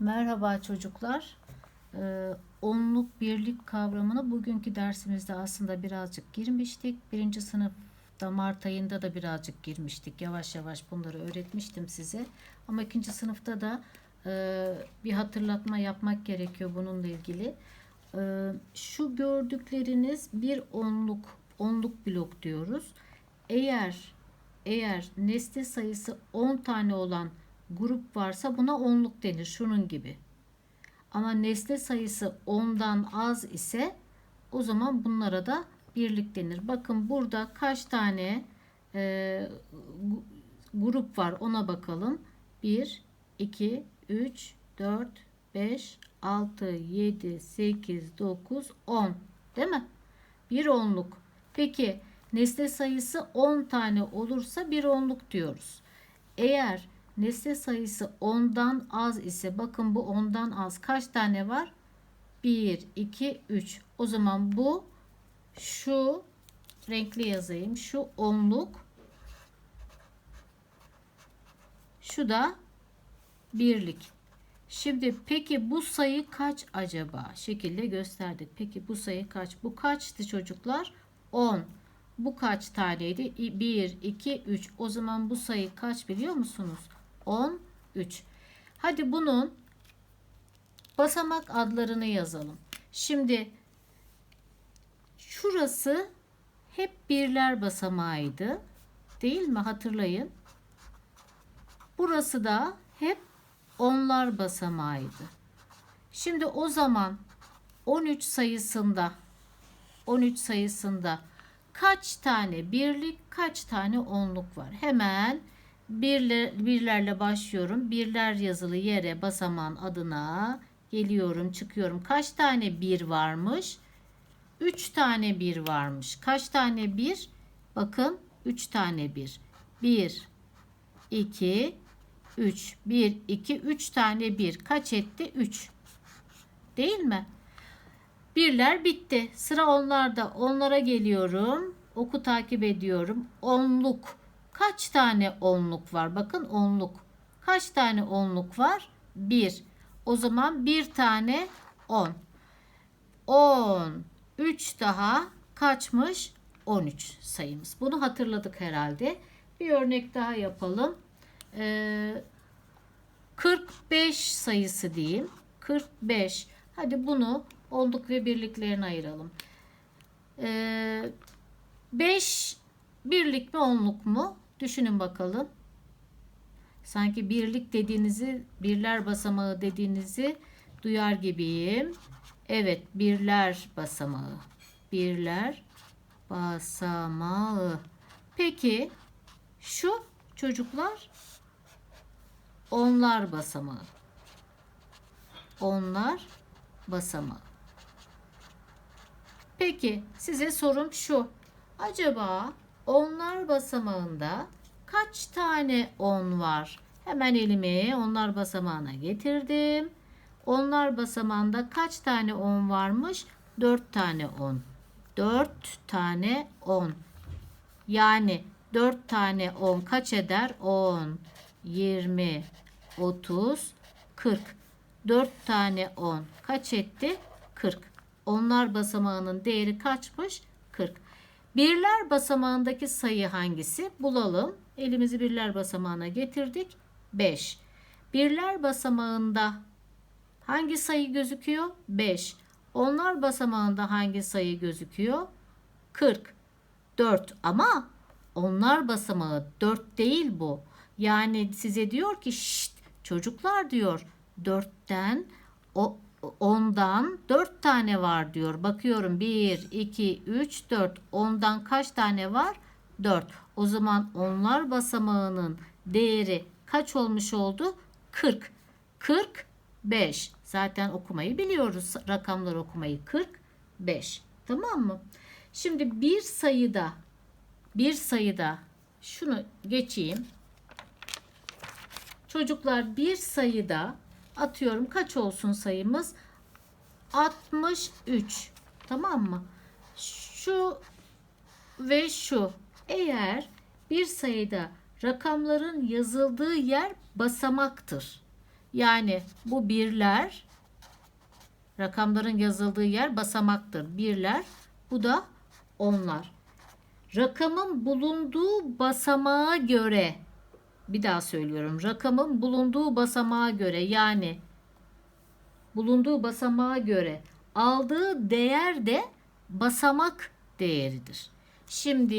Merhaba çocuklar. Ee, onluk birlik kavramını bugünkü dersimizde aslında birazcık girmiştik. Birinci sınıfta Mart ayında da birazcık girmiştik. Yavaş yavaş bunları öğretmiştim size. Ama ikinci sınıfta da e, bir hatırlatma yapmak gerekiyor bununla ilgili. Ee, şu gördükleriniz bir onluk, onluk blok diyoruz. Eğer eğer nesne sayısı 10 tane olan grup varsa buna onluk denir. Şunun gibi. Ama nesne sayısı 10'dan az ise o zaman bunlara da birlik denir. Bakın burada kaç tane e, grup var ona bakalım. 1, 2, 3, 4, 5, 6, 7, 8, 9, 10. Değil mi? Bir onluk. Peki nesne sayısı 10 tane olursa bir onluk diyoruz. Eğer nesne sayısı 10'dan az ise bakın bu 10'dan az kaç tane var? 1, 2, 3. O zaman bu şu renkli yazayım. Şu onluk. Şu da birlik. Şimdi peki bu sayı kaç acaba? Şekilde gösterdik. Peki bu sayı kaç? Bu kaçtı çocuklar? 10. Bu kaç taneydi? 1, 2, 3. O zaman bu sayı kaç biliyor musunuz? 13. Hadi bunun basamak adlarını yazalım. Şimdi şurası hep birler basamağıydı. Değil mi? Hatırlayın. Burası da hep onlar basamağıydı. Şimdi o zaman 13 sayısında 13 sayısında kaç tane birlik kaç tane onluk var? Hemen birler, birlerle başlıyorum. Birler yazılı yere basamağın adına geliyorum çıkıyorum. Kaç tane bir varmış? 3 tane bir varmış. Kaç tane bir? Bakın 3 tane bir. 1, 2, 3. 1, 2, 3 tane bir. Kaç etti? 3. Değil mi? Birler bitti. Sıra onlarda. Onlara geliyorum. Oku takip ediyorum. Onluk. Kaç tane onluk var? Bakın onluk. Kaç tane onluk var? 1. O zaman bir tane 10. 10. 3 daha kaçmış? 13 sayımız. Bunu hatırladık herhalde. Bir örnek daha yapalım. Ee, 45 sayısı diyeyim. 45. Hadi bunu onluk ve birliklerine ayıralım. Ee, 5 birlik mi onluk mu? Düşünün bakalım. Sanki birlik dediğinizi, birler basamağı dediğinizi duyar gibiyim. Evet, birler basamağı. Birler basamağı. Peki şu çocuklar onlar basamağı. Onlar basamağı. Peki size sorum şu. Acaba onlar basamağında kaç tane on var? Hemen elimi onlar basamağına getirdim. Onlar basamağında kaç tane on varmış? 4 tane on. 4 tane on. Yani 4 tane 10 kaç eder? 10, 20, 30, 40. 4 tane 10 kaç etti? 40. Onlar basamağının değeri kaçmış? 40. Birler basamağındaki sayı hangisi? Bulalım. Elimizi birler basamağına getirdik. 5. Birler basamağında hangi sayı gözüküyor? 5. Onlar basamağında hangi sayı gözüküyor? 40. 4 ama onlar basamağı 4 değil bu. Yani size diyor ki şşt çocuklar diyor 4'ten o 10'dan 4 tane var diyor. Bakıyorum 1, 2, 3, 4. 10'dan kaç tane var? 4. O zaman onlar basamağının değeri kaç olmuş oldu? 40. 45. Zaten okumayı biliyoruz. Rakamlar okumayı 45. Tamam mı? Şimdi bir sayıda bir sayıda şunu geçeyim. Çocuklar bir sayıda atıyorum kaç olsun sayımız? 63. Tamam mı? Şu ve şu. Eğer bir sayıda rakamların yazıldığı yer basamaktır. Yani bu birler rakamların yazıldığı yer basamaktır. Birler bu da onlar. Rakamın bulunduğu basamağa göre bir daha söylüyorum. Rakamın bulunduğu basamağa göre yani bulunduğu basamağa göre aldığı değer de basamak değeridir. Şimdi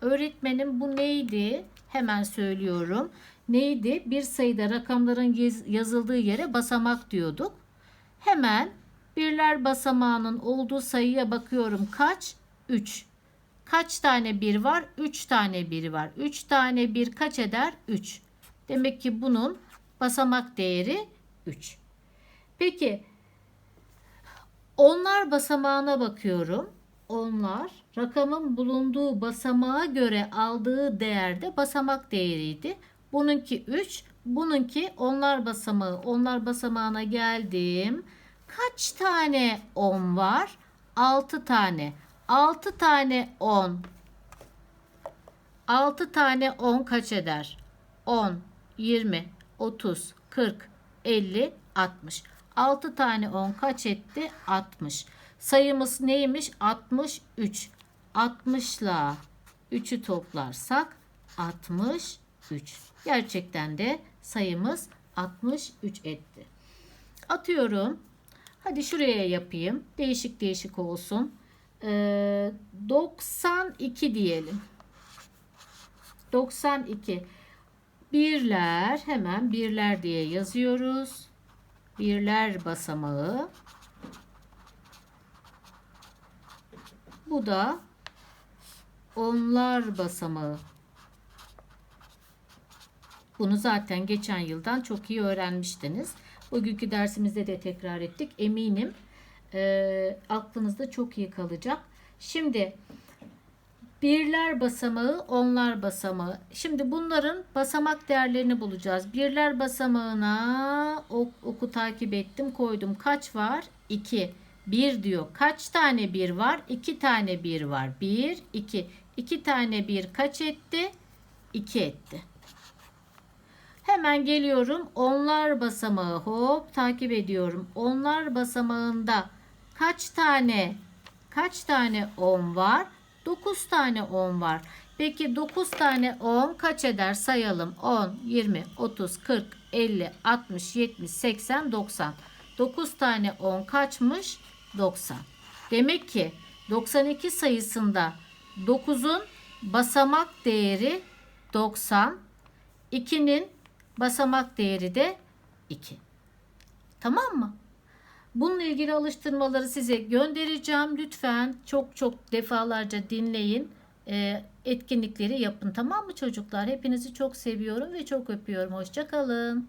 öğretmenim bu neydi? Hemen söylüyorum. Neydi? Bir sayıda rakamların yaz- yazıldığı yere basamak diyorduk. Hemen birler basamağının olduğu sayıya bakıyorum. Kaç? 3. Kaç tane bir var? 3 tane bir var. 3 tane bir kaç eder? 3. Demek ki bunun basamak değeri 3. Peki onlar basamağına bakıyorum. Onlar rakamın bulunduğu basamağa göre aldığı değerde basamak değeriydi. Bununki 3, bununki onlar basamağı. Onlar basamağına geldim. Kaç tane 10 var? 6 tane. 6 tane 10. 6 tane 10 kaç eder? 10, 20, 30, 40, 50, 60. 6 tane 10 kaç etti? 60. Sayımız neymiş? 63. 60 ile 3'ü toplarsak 63. Gerçekten de sayımız 63 etti. Atıyorum. Hadi şuraya yapayım. Değişik değişik olsun. Ee, 92 diyelim. 92. Birler hemen birler diye yazıyoruz. Birler basamağı. Bu da onlar basamağı. Bunu zaten geçen yıldan çok iyi öğrenmiştiniz. Bugünkü dersimizde de tekrar ettik. Eminim e, aklınızda çok iyi kalacak. Şimdi birler basamağı, onlar basamağı. Şimdi bunların basamak değerlerini bulacağız. Birler basamağına ok, oku takip ettim, koydum. Kaç var? 2. 1 diyor. Kaç tane 1 var? 2 tane 1 var. 1, 2. 2 tane 1 kaç etti? 2 etti. Hemen geliyorum. Onlar basamağı hop takip ediyorum. Onlar basamağında kaç tane kaç tane 10 var? 9 tane 10 var. Peki 9 tane 10 kaç eder? Sayalım. 10, 20, 30, 40, 50, 60, 70, 80, 90. 9 tane 10 kaçmış? 90. Demek ki 92 sayısında 9'un basamak değeri 90. 2'nin basamak değeri de 2. Tamam mı? Bununla ilgili alıştırmaları size göndereceğim. Lütfen çok çok defalarca dinleyin. Ee, etkinlikleri yapın. Tamam mı çocuklar? Hepinizi çok seviyorum ve çok öpüyorum. Hoşçakalın.